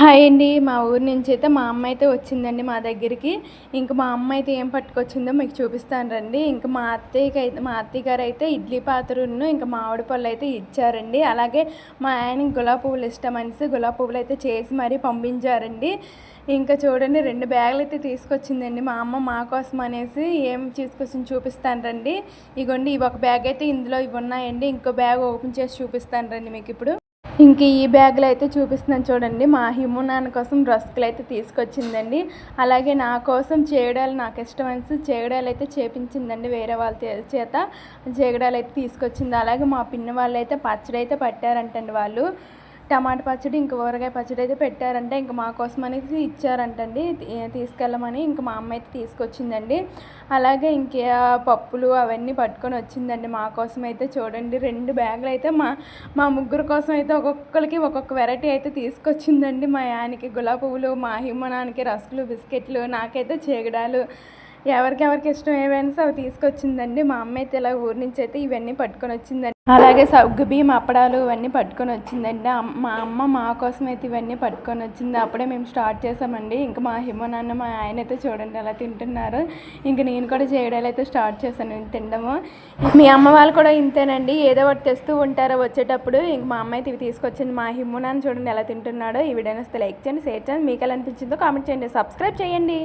Hi అండి. మా ఊరి నుంచి అయితే మా అమ్మ అయితే వచ్చిందండి మా దగ్గరికి. ఇంకా మా అమ్మ అయితే ఏం పట్టుకొచ్చిందో మీకు చూపిస్తాను రండి. ఇంకా మా అత్తయ్యకి అయితే మా అత్తయ్య గారు అయితే ఇడ్లీ పాత్రను ఇంకా మామిడి పళ్ళు అయితే ఇచ్చారండి. అలాగే మా ఆయనకి గులాబీ పువ్వులు ఇష్టం అనేసి గులాబీ పువ్వులు అయితే చేసి మరీ పంపించారండి. ఇంకా చూడండి రెండు బ్యాగులు అయితే తీసుకొచ్చిందండి మా అమ్మ మా కోసం అనేసి ఏం తీసుకొచ్చింది చూపిస్తాను రండి. ఇగోండి ఇవి ఒక బ్యాగ్ అయితే ఇందులో ఇవి ఉన్నాయండి. ఇంకో బ్యాగ్ ఓపెన్ చేసి చూపిస్తాను రండి మీకు ఇప్పుడు. ఇంక ఈ బ్యాగ్లో అయితే చూపిస్తున్నాను చూడండి. మా హిము నాన్న కోసం రస్కులు అయితే తీసుకొచ్చిందండి. అలాగే నా కోసం చేయడాలు నాకు ఇష్టం చేయడాలు అయితే చేపించిందండి వేరే వాళ్ళ చేత. చేయడాలు అయితే తీసుకొచ్చింది. అలాగే మా పిన్ని వాళ్ళు అయితే పచ్చడి అయితే పట్టారంటండి వాళ్ళు. టమాటా పచ్చడి ఇంక ఊరగాయ పచ్చడి అయితే పెట్టారంటే. ఇంక మా కోసం అనేది ఇచ్చారంటండి. తీ- తీసుకెళ్ళమని ఇంక మా అమ్మ అయితే తీసుకొచ్చిందండి. అలాగే ఇంకే పప్పులు అవన్నీ పట్టుకొని వచ్చిందండి మా కోసం అయితే చూడండి. రెండు బ్యాగులు అయితే మా మా ముగ్గురు కోసం అయితే ఒక్కొక్కరికి ఒక్కొక్క వెరైటీ అయితే తీసుకొచ్చిందండి. మా యానికి గులాబీ పువ్వులు మా హిమ్మనానికి రస్కులు బిస్కెట్లు నాకైతే చేగడాలు ఎవరికెవరికి ఇష్టం ఏవైనా అవి తీసుకొచ్చిందండి. మా అమ్మ అయితే ఇలా ఊరి నుంచి అయితే ఇవన్నీ పట్టుకొని వచ్చిందండి. అలాగే సగ్గు బియ్యం అప్పడాలు ఇవన్నీ పట్టుకొని వచ్చిందండి. మా అమ్మ మా కోసం అయితే ఇవన్నీ పట్టుకొని వచ్చింది. అప్పుడే మేము స్టార్ట్ చేసామండి. ఇంకా మా హిమ నాన్న మా ఆయన అయితే చూడండి అలా తింటున్నారు. ఇంకా నేను కూడా చేయడాలు అయితే స్టార్ట్ చేశాను. తినడము మీ అమ్మ వాళ్ళు కూడా ఇంతేనండి. ఏదో ఒకటి తెస్తూ ఉంటారో వచ్చేటప్పుడు. ఇంక మా అమ్మ అయితే ఇవి తీసుకొచ్చింది. మా హిమ్మ నాన్న చూడండి ఎలా తింటున్నాడో. ఈ వీడియోని వస్తే లైక్ చేయండి షేర్ చేయండి. మీకు ఎలా అనిపించిందో కామెంట్ చేయండి. సబ్స్క్రైబ్ చేయండి.